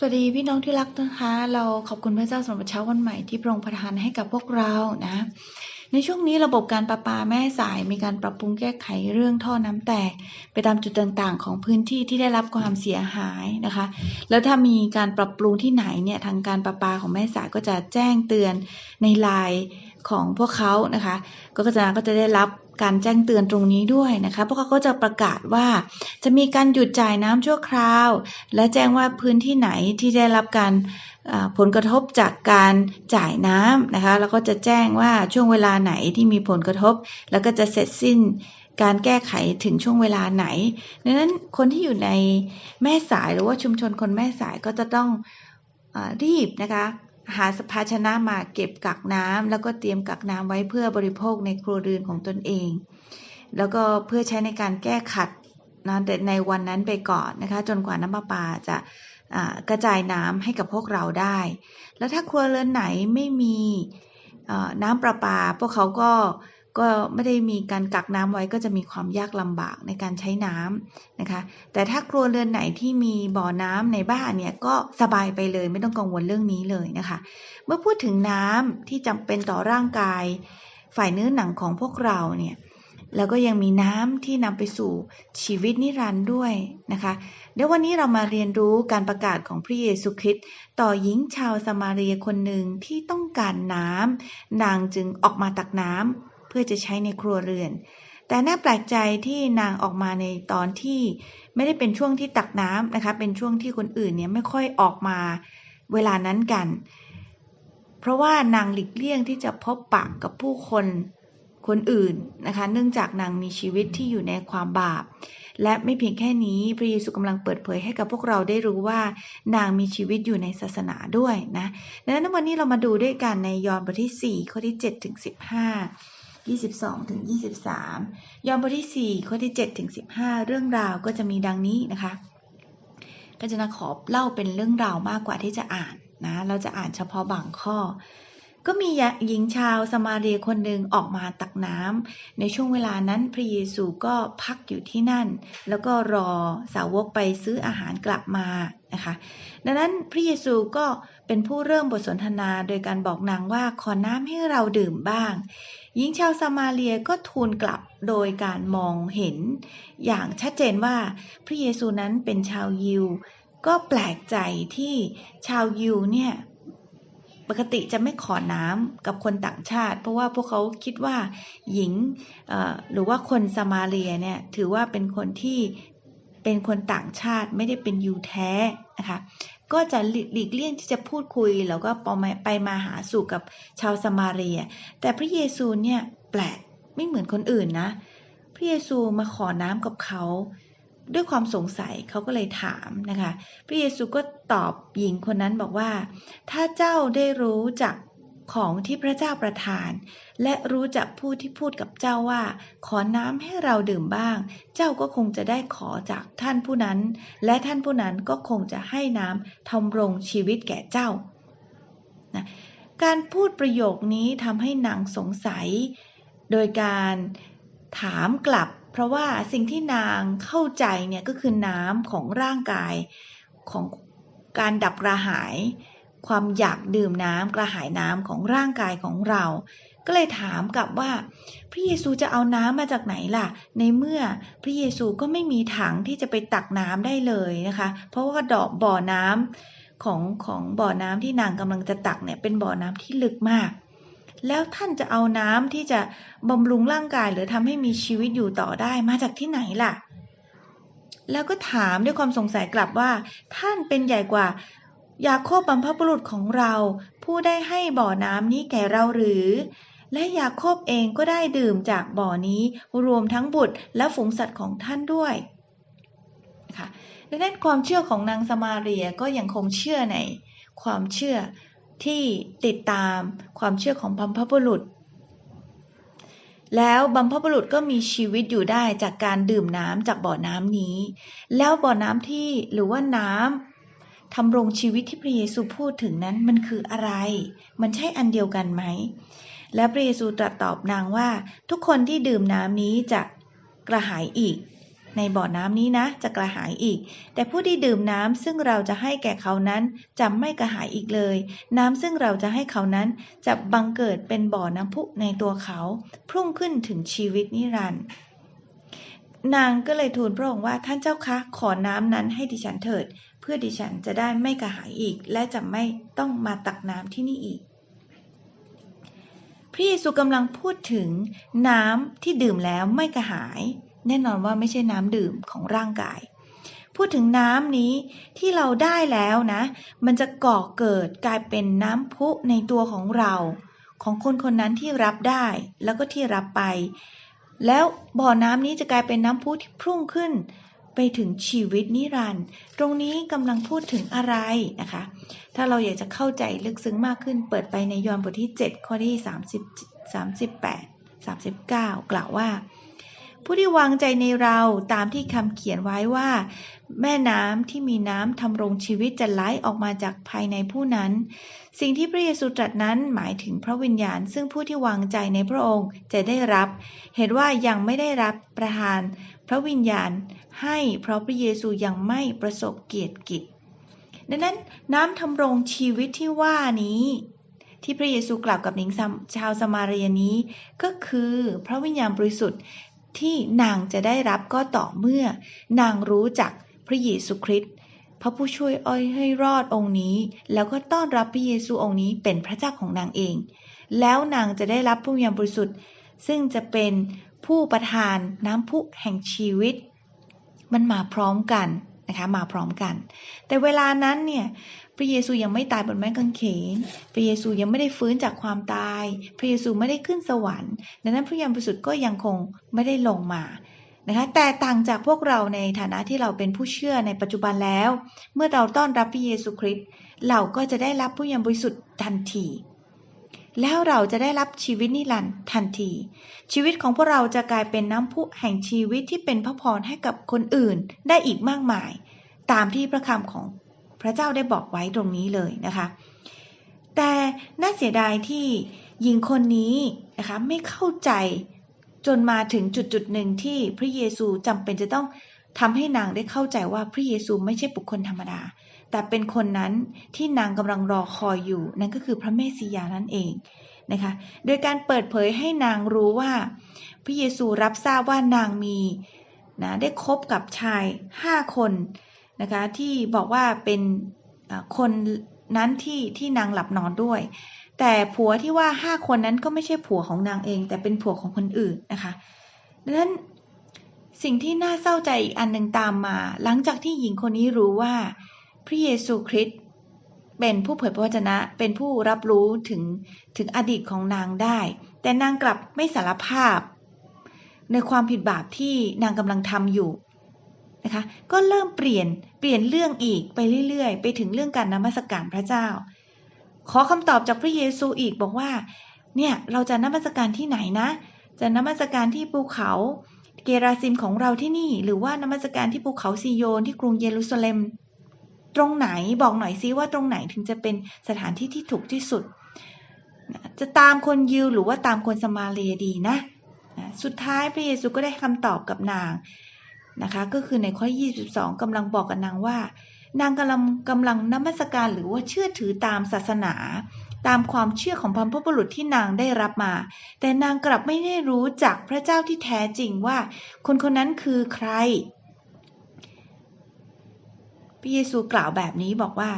สวัสดีพี่น้องที่รักนะคะ เราขอบคุณพระเจ้าสำหรับเช้าวันใหม่ที่พระองค์ประทานให้กับพวกเรานะ ในช่วงนี้ระบบการประปาแม่สายมีการปรับปรุงแก้ไขเรื่องท่อน้ำแตกไปตามจุดต่างๆ ของพื้นที่ที่ได้รับความเสียหายนะคะ แล้วถ้ามีการปรับปรุงที่ไหนเนี่ยทางการประปาของแม่สายก็จะแจ้งเตือนในไลน์ของพวกเขานะคะ ก็จะก็จะได้รับ การแจ้งเตือนตรงนี้ด้วยนะคะพวกเขาก็จะประกาศว่าจะมีการหยุดจ่ายน้ำชั่วคราว และแจ้งว่าพื้นที่ไหนที่ได้รับการผลกระทบจากการจ่ายน้ำนะคะแล้วก็จะแจ้งว่าช่วงเวลาไหนที่มีผลกระทบ แล้วก็จะเสร็จสิ้นการแก้ไขถึงช่วงเวลาไหนดังนั้นคนที่อยู่ในแม่สายหรือว่าชุมชนคนแม่สายก็จะต้องอรีบนะคะ หาสภาชนะมาเก็บกักน้ำแล้วก็เตรียมกักน้ำไว้เพื่อบริโภคในครัวเรือนของตนเอง แล้วก็เพื่อใช้ในการแก้ขัดนะแต่ในวันนั้นไปก่อนนะคะ จนกว่าน้ำประปาจะกระจายน้ำให้กับพวกเราได้ แล้วถ้าครัวเรือนไหนไม่มีน้ำประปา พวกเขาก็ ก็ไม่ได้มีการกักน้ำไว้ก็จะมีความยากลำบากในการใช้น้ำนะคะ แต่ถ้าครัวเรือนไหนที่มีบ่อน้ำในบ้านเนี่ยก็สบายไปเลยไม่ต้องกังวลเรื่องนี้เลยนะคะ เมื่อพูดถึงน้ำที่จำเป็นต่อร่างกาย ฝ่ายเนื้อหนังของพวกเราเนี่ยแล้วก็ยังมีน้ำที่นำไปสู่ชีวิตนิรันด์ด้วยนะคะ เดี๋ยววันนี้เรามาเรียนรู้การประกาศของพระเยซูคริสต์ต่อหญิงชาวสมาเรียคนหนึ่งที่ต้องการน้ำนางจึงออกมาตักน้ำ เพื่อจะใช้ในครัวเรือน แต่น่าแปลกใจที่นางออกมาในตอนที่ไม่ได้เป็นช่วงที่ตักน้ำนะคะ เป็นช่วงที่คนอื่นเนี่ยไม่ค่อยออกมาเวลานั้นกัน เพราะว่านางหลีกเลี่ยงที่จะพบปะกับผู้คนคนอื่นนะคะ เนื่องจากนางมีชีวิตที่อยู่ในความบาป และไม่เพียงแค่นี้พระเยซูกำลังเปิดเผยให้กับพวกเราได้รู้ว่า นางมีชีวิตอยู่ในศาสนาด้วยนะดังนั้นวันนี้เรามาดูด้วยกันในยอห์นบทที่ 4 ข้อที่7ถึง15 22ถึง23 ยอห์นบทที่ 4 ข้อที่7ถึง15 เรื่องราวก็จะมีดังนี้นะคะ ก็จะนะขอเล่าเป็นเรื่องราวมากกว่าที่จะอ่านนะ เราจะอ่านเฉพาะบางข้อ ก็มีหญิงชาวสมาเรียคนหนึ่งออกมาตักน้ำในช่วงเวลานั้นพระเยซูก็พักอยู่ที่นั่น แล้วก็รอสาวกไปซื้ออาหารกลับมานะคะ ดังนั้นพระเยซูก็เเป็นผู้เริ่มบทสนทนาโดยการบอกนางว่าขอน้ำให้เราดื่มบ้าง หญิงชาวสมาเรียก็ทูลกลับโดยการมองเห็น อย่างชัดเจนว่าพระเยซูนั้นเป็นชาวยิว ก็แปลกใจที่ชาวยิวเนี่ยปกติจะไม่ขอน้ำกับคนต่างชาติ เพราะว่าพวกเขาคิดว่าหญิงหรือว่าคนสมาเรียเนี่ยถือว่าเป็นคนที่เป็นคนต่างชาติไม่ได้เป็นยูแท้นะคะ ก็จะหลีกเลี่ยงที่จะพูดคุย แล้วก็ไปมาหาสู่กับชาวสมาเรีย แต่พระเยซูเนี่ยแปลกไม่เหมือนคนอื่นนะ พระเยซูมาขอน้ำกับเขาด้วยความสงสัยเขาก็เลยถามนะคะ พระเยซูก็ตอบหญิงคนนั้นบอกว่า ถ้าเจ้าได้รู้จัก ของที่พระเจ้าประทาน และรู้จักผู้ที่พูดกับเจ้าว่า ขอน้ำให้เราดื่มบ้าง เจ้าก็คงจะได้ขอจากท่านผู้นั้น และท่านผู้นั้นก็คงจะให้น้ำทำรงชีวิตแก่เจ้านะการพูดประโยคนี้ทำให้นางสงสัย โดยการถามกลับ เพราะว่าสิ่งที่นางเข้าใจเนี่ยก็คือน้ำของร่างกายของการดับกระหาย ความอยากดื่มน้ำกระหายน้ำของร่างกายของเรา ก็เลยถามกลับว่า พระเยซูจะเอาน้ำมาจากไหนล่ะ ในเมื่อพระเยซูก็ไม่มีถังที่จะไปตักน้ำได้เลยนะคะ เพราะว่าดอกบ่อน้ำของของบ่อน้ำที่นางกำลังจะตักเนี่ยเป็นบ่อน้ำที่ลึกมากแล้วท่านจะเอาน้ำที่จะบำรุงร่างกายหรือทำให้มีชีวิตอยู่ต่อได้มาจากที่ไหนล่ะ แล้วก็ถามด้วยความสงสัยกลับว่า ท่านเป็นใหญ่กว่า ยาโคบบัมพบุรุษของเรา ผู้ได้ให้บ่อน้ำนี้แก่เราหรือ และยาโคบเองก็ได้ดื่มจากบ่อนี้รวมทั้งบุตรและฝูงสัตว์ของท่านด้วยค่ะดังนั้นความเชื่อของนางสมาเรียก็ยังคงเชื่อในความเชื่อที่ติดตามความเชื่อของบัมพบุรุษ แล้วบัมพบุรุษก็มีชีวิตอยู่ได้จากการดื่มน้ำจากบ่อน้ำนี้ แล้วบ่อน้ำที่หรือว่าน้ำ ทำรงชีวิตที่พระเยซูพูดถึงนั้นมันคืออะไร มันใช่อันเดียวกันไหม และพระเยซูตรัสตอบนางว่า ทุกคนที่ดื่มน้ำนี้จะกระหายอีก ในบ่อน้ำนี้นะ จะกระหายอีก แต่ผู้ที่ดื่มน้ำซึ่งเราจะให้แก่เขานั้นจะไม่กระหายอีกเลย น้ำซึ่งเราจะให้เขานั้นจะบังเกิดเป็นบ่อน้ำพุในตัวเขา พุ่งขึ้นถึงชีวิตนิรันดร์นางก็เลยทูลพระองค์ว่าท่านเจ้าคะขอน้ำนั้นให้ดิฉันเถิด พื่อดิฉันจะได้ไม่กระหายอีก และจะไม่ต้องมาตักน้ำที่นี่อีก พระเยซูกำลังพูดถึงน้ำที่ดื่มแล้วไม่กระหาย แน่นอนว่าไม่ใช่น้ำดื่มของร่างกาย พูดถึงน้ำนี้ที่เราได้แล้วนะ มันจะก่อเกิดกลายเป็นน้ำพุในตัวของเรา ของคนคนนั้นที่รับได้แล้วก็ที่รับไป แล้วบ่อน้ำนี้จะกลายเป็นน้ำพุที่พุ่งขึ้น ไปถึงชีวิตนิรันดร์ตรงนี้กำลังพูดถึงอะไรนะคะ ถ้าเราอยากจะเข้าใจลึกซึ้งมากขึ้นเปิดไปในยอห์นบทที่ 7 ข้อที่ 30 38 39 กล่าวว่า ผู้ที่วางใจในเราตามที่คำเขียนไว้ว่า แม่น้ำที่มีน้ำทำรงชีวิตจะไหลออกมาจากภายในผู้นั้น สิ่งที่พระเยซูตรัสนั้นหมายถึงพระวิญญาณ ซึ่งผู้ที่วางใจในพระองค์จะได้รับ เห็นว่ายังไม่ได้รับประทาน พระวิญญาณให้เพราะพระเยซูยังไม่ประสบเกียรติกิจดังนั้นน้ำทำรงชีวิตที่ว่านี้ที่พระเยซูกล่าวกับหญิงชาวสมาเรียนี้ ก็คือพระวิญญาณบริสุทธิ์ ที่นางจะได้รับก็ต่อเมื่อ นางรู้จักพระเยซูคริสต์พระผู้ช่วยอ้อยให้รอดองค์นี้ แล้วก็ต้อนรับพระเยซูองค์นี้เป็นพระเจ้าของนางเอง แล้วนางจะได้รับพระวิญญาณบริสุทธิ์ ซึ่งจะเป็นผู้ประทานน้ำพุแห่งชีวิต มันมาพร้อมกันนะคะมาพร้อมกัน แต่เวลานั้นเนี่ย พระเยซูยังไม่ตายบนไม้กางเขน พระเยซูยังไม่ได้ฟื้นจากความตาย พระเยซูไม่ได้ขึ้นสวรรค์ ดังนั้นพระวิญญาณบริสุทธิ์ก็ยังคงไม่ได้ลงมานะคะแต่ต่างจากพวกเราในฐานะที่เราเป็นผู้เชื่อในปัจจุบันแล้ว เมื่อเราต้อนรับพระเยซูคริสต์เราก็จะได้รับพระวิญญาณบริสุทธิ์ทันที แล้วเราจะได้รับชีวิตนิรันดร์ทันที ชีวิตของพวกเราจะกลายเป็นน้ำพุแห่งชีวิตที่เป็นพระพรให้กับคนอื่นได้อีกมากมาย ตามที่พระคำของ พระเจ้าได้บอกไว้ตรงนี้เลยนะคะ แต่น่าเสียดายที่หญิงคนนี้นะคะไม่เข้าใจจนมาถึงจุดจุดหนึ่งที่พระเยซูจำเป็นจะต้องทำให้นางได้เข้าใจว่าพระเยซูไม่ใช่บุคคลธรรมดา แต่เป็นคนนั้นที่นางกำลังรอคอยอยู่ นั่นก็คือพระเมสสิยานั่นเองนะคะ โดยการเปิดเผยให้นางรู้ว่า พระเยซูรับทราบว่านางมีนะได้คบกับชายห้าคน นะคะที่บอกว่าเป็นคนนั้นที่ที่นางหลับนอนด้วย แต่ผัวที่ว่าห้าคนนั้นก็ไม่ใช่ผัวของนางเอง แต่เป็นผัวของคนอื่นนะคะดังนั้นสิ่งที่น่าเศร้าใจอีกอันหนึ่งตามมา หลังจากที่หญิงคนนี้รู้ว่าพระเยซูคริสต์เป็นผู้เผยพระวจนะ เป็นผู้รับรู้ถึงถึงอดีตของนางได้ แต่นางกลับไม่สารภาพ ในความผิดบาปที่นางกำลังทำอยู่ นะคะ ก็เริ่มเปลี่ยนเปลี่ยนเรื่องอีกไปเรื่อยๆ ไปถึงเรื่องการนมัสการพระเจ้า ขอคำตอบจากพระเยซูอีกบอกว่า เนี่ยเราจะนมัสการที่ไหนนะ จะนมัสการที่ภูเขาเกราซิมของเราที่นี่ หรือว่านมัสการที่ภูเขาซีโยนที่กรุงเยรูซาเล็ม ตรงไหนบอกหน่อยซิว่าตรงไหนถึงจะเป็นสถานที่ที่ถูกที่สุด จะตามคนยิวหรือว่าตามคนสมาเลียดีนะ สุดท้ายพระเยซูก็ได้คำตอบกับนาง นะคะ ก็คือในข้อ 22กำลังบอกกับนางว่า นางกำลังกำลังนมัสการหรือว่าเชื่อถือตามศาสนา ตามความเชื่อของพรรพบุรุษที่นางได้รับมา แต่นางกลับไม่ได้รู้จักพระเจ้าที่แท้จริงว่า คนคนนั้นคือใครพระเยซูกล่าวแบบนี้บอกว่า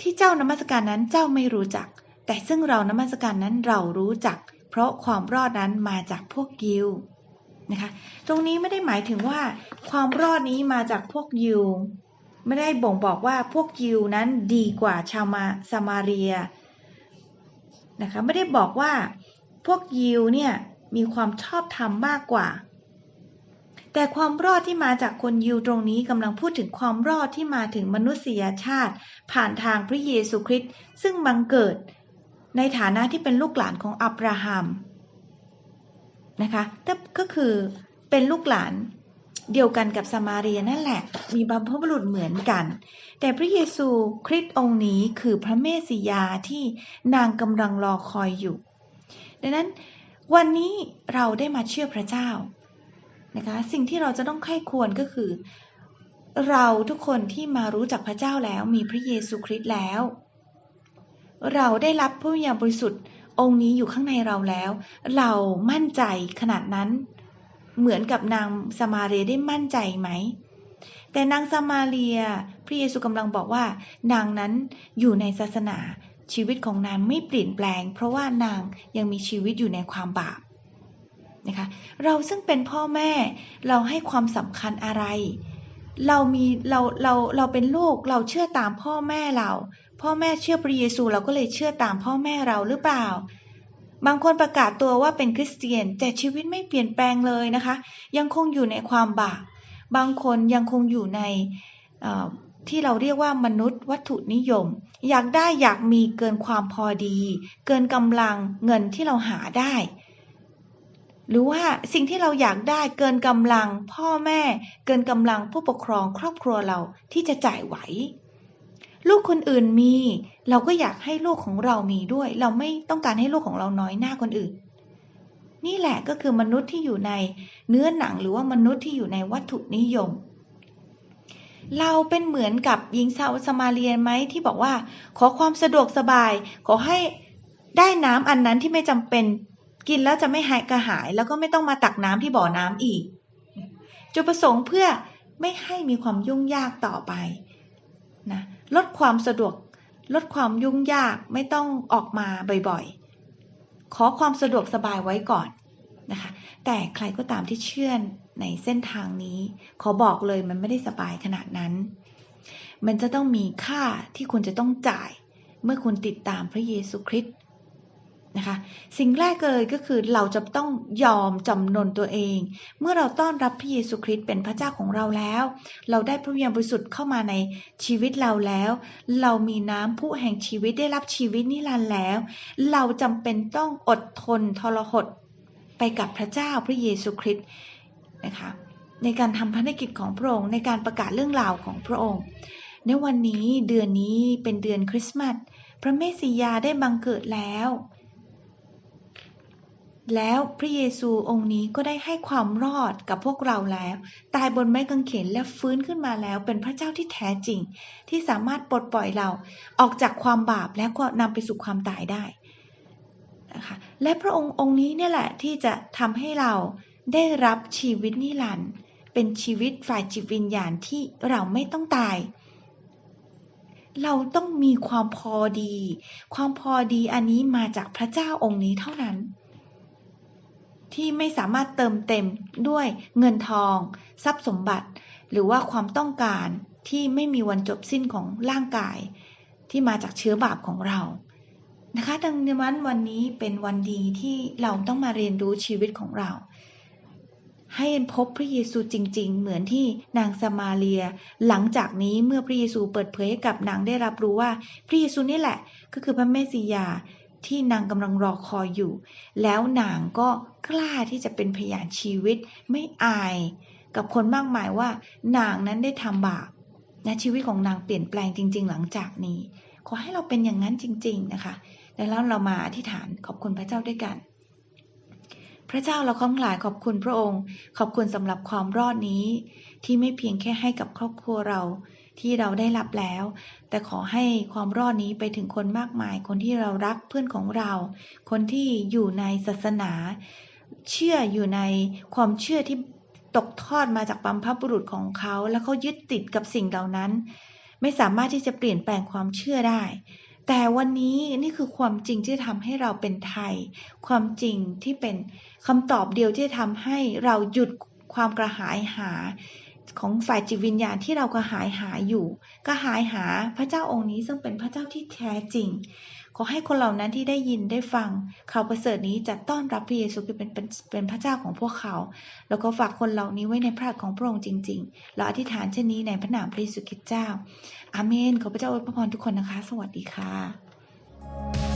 ที่เจ้านมัสการนั้นเจ้าไม่รู้จัก แต่ซึ่งเรานมัสการนั้นเรารู้จัก เพราะความรอดนั้นมาจากพวกยิว นะคะ ตรงนี้ไม่ได้หมายถึงว่าความรอดนี้มาจากพวกยิว ไม่ได้บ่งบอกว่าพวกยิวนั้นดีกว่าชาวมาซามาเรียนะคะไม่ได้บอกว่าพวกยิวเนี่ยมีความชอบธรรมมากกว่า แต่ความรอดที่มาจากคนยิวตรงนี้กำลังพูดถึงความรอดที่มาถึงมนุษยชาติ ผ่านทางพระเยซูคริสต์ซึ่งบังเกิดในฐานะที่เป็นลูกหลานของอับราฮัม นะคะก็คือเป็นลูกหลานเดียวกันกับสมาเรียนั่นแหละ มีบรรพบุรุษเหมือนกัน แต่พระเยซูคริสต์องค์นี้คือพระเมสสิยาที่นางกำลังรอคอยอยู่ ดังนั้นวันนี้เราได้มาเชื่อพระเจ้านะคะสิ่งที่เราจะต้องไข้ควรก็คือ เราทุกคนที่มารู้จักพระเจ้าแล้วมีพระเยซูคริสต์แล้ว เราได้รับพระวิญญาณบริสุทธิ์ องค์นี้อยู่ข้างในเราแล้ว เรามั่นใจขนาดนั้น เหมือนกับนางสมาเรียได้มั่นใจไหม แต่นางสมาเรีย พระเยซูกำลังบอกว่า นางนั้นอยู่ในศาสนาชีวิตของนางไม่เปลี่ยนแปลง เพราะว่านางยังมีชีวิตอยู่ในความบาปนะคะ เราซึ่งเป็นพ่อแม่เราให้ความสำคัญอะไร เรามีเราเราเราเป็นลูกเราเชื่อตามพ่อแม่เรา พ่อแม่เชื่อพระเยซูเราก็เลยเชื่อตามพ่อแม่เราหรือเปล่า บางคนประกาศตัวว่าเป็นคริสเตียน แต่ชีวิตไม่เปลี่ยนแปลงเลยนะคะ ยังคงอยู่ในความบาปบางคนยังคงอยู่ในที่เราเรียกว่ามนุษย์วัตถุนิยม อยากได้อยากมีเกินความพอดี เกินกำลังเงินที่เราหาได้ หรือว่าสิ่งที่เราอยากได้เกินกำลังพ่อแม่ เกินกำลังผู้ปกครองครอบครัวเราที่จะจ่ายไหว ลูกคนอื่นมี เราก็อยากให้ลูกของเรามีด้วย เราไม่ต้องการให้ลูกของเราน้อยหน้าคนอื่น นี่แหละก็คือมนุษย์ที่อยู่ในเนื้อหนังหรือว่ามนุษย์ที่อยู่ในวัตถุนิยม เราเป็นเหมือนกับหญิงสาวสมาเรียนไหมที่บอกว่า ขอความสะดวกสบาย ขอให้ได้น้ำอันนั้นที่ไม่จำเป็นกินแล้วจะไม่หายกระหาย แล้วก็ไม่ต้องมาตักน้ำที่บ่อน้ำอีก จุดประสงค์เพื่อไม่ให้มีความยุ่งยากต่อไปนะ ลดความสะดวก ลดความยุ่งยากไม่ต้องออกมาบ่อยๆ ขอความสะดวกสบายไว้ก่อนนะคะ แต่ใครก็ตามที่เชื่อในเส้นทางนี้ ขอบอกเลยมันไม่ได้สบายขนาดนั้น มันจะต้องมีค่าที่คุณจะต้องจ่าย เมื่อคุณติดตามพระเยซูคริสต์ นะคะสิ่งแรกเลยก็คือเราจะต้องยอมจำนนตัวเอง เมื่อเราต้อนรับพระเยซูคริสต์เป็นพระเจ้าของเราแล้ว เราได้พระวิญญาณบริสุทธิ์เข้ามาในชีวิตเราแล้ว เรามีน้ำผู้แห่งชีวิตได้รับชีวิตนิรันดร์แล้ว เราจำเป็นต้องอดทนทรหดไปกับพระเจ้าพระเยซูคริสต์นะคะในการทำภารกิจของพระองค์ในการประกาศเรื่องราวของพระองค์ ในวันนี้เดือนนี้เป็นเดือนคริสต์มาสพระเมสสิยาได้บังเกิดแล้ว แล้วพระเยซูองค์นี้ก็ได้ให้ความรอดกับพวกเราแล้ว ตายบนไม้กางเขนและฟื้นขึ้นมาแล้ว เป็นพระเจ้าที่แท้จริง ที่สามารถปลดปล่อยเราออกจากความบาปและก็นำไปสู่ความตายได้นะคะและพระองค์องค์นี้เนี่ยแหละที่จะทำให้เราได้รับชีวิตนิรันดร์เป็นชีวิตฝ่ายจิตวิญญาณที่เราไม่ต้องตาย เราต้องมีความพอดี ความพอดีอันนี้มาจากพระเจ้าองค์นี้เท่านั้น ที่ไม่สามารถเติมเต็มด้วยเงินทอง ทรัพย์สมบัติ หรือว่าความต้องการที่ไม่มีวันจบสิ้นของร่างกาย ที่มาจากเชื้อบาปของเรานะคะดังนั้นวันนี้เป็นวันดีที่เราต้องมาเรียนรู้ชีวิตของเรา ให้พบพระเยซูจริง ๆ เหมือนที่นางสมาเรีย หลังจากนี้เมื่อพระเยซูเปิดเผยให้กับนางได้รับรู้ว่า พระเยซูนี่แหละ ก็คือพระเมสสิยา ที่นางกำลังรอคอยอยู่ แล้วนางก็กล้าที่จะเป็นพยานชีวิตไม่อาย กับคนมากมายว่า นางนั้นได้ทำบาปและชีวิตของนางเปลี่ยนแปลงจริง ๆ หลังจากนี้ ขอให้เราเป็นอย่างนั้นจริง ๆนะคะ แล้วเรามาอธิษฐานขอบคุณพระเจ้าด้วยกัน พระเจ้าเราขอบหลายขอบคุณพระองค์ ขอบคุณสำหรับความรอดนี้ ที่ไม่เพียงแค่ให้กับครอบครัวเรา ที่เราได้รับแล้ว แต่ขอให้ความรอดนี้ไปถึงคนมากมาย คนที่เรารักเพื่อนของเรา คนที่อยู่ในศาสนา เชื่ออยู่ในความเชื่อที่ตกทอดมาจากบัมพบุรุษของเขา แล้วเขายึดติดกับสิ่งเหล่านั้น ไม่สามารถที่จะเปลี่ยนแปลงความเชื่อได้ แต่วันนี้นี่คือความจริงที่ทำให้เราเป็นไทย ความจริงที่เป็นคำตอบเดียวที่ทำให้เราหยุดความกระหายหา ของฝ่ายจิตวิญญาณที่เรากระหายหาอยู่กระหายหาพระเจ้าองค์นี้ซึ่งเป็นพระเจ้าที่แท้จริง ขอให้คนเหล่านั้นที่ได้ยินได้ฟังข่าวประเสริฐนี้จะต้อนรับพระเยซูเป็นเป็นเป็นพระเจ้าของพวกเขา แล้วก็ฝากคนเหล่านี้ไว้ในพระหัตถ์ของพระองค์จริง ๆ เราอธิษฐานเช่นนี้ในพระนามพระเยซูคริสต์เจ้า อาเมน ขอพระเจ้าอวยพรทุกคนนะคะ สวัสดีค่ะ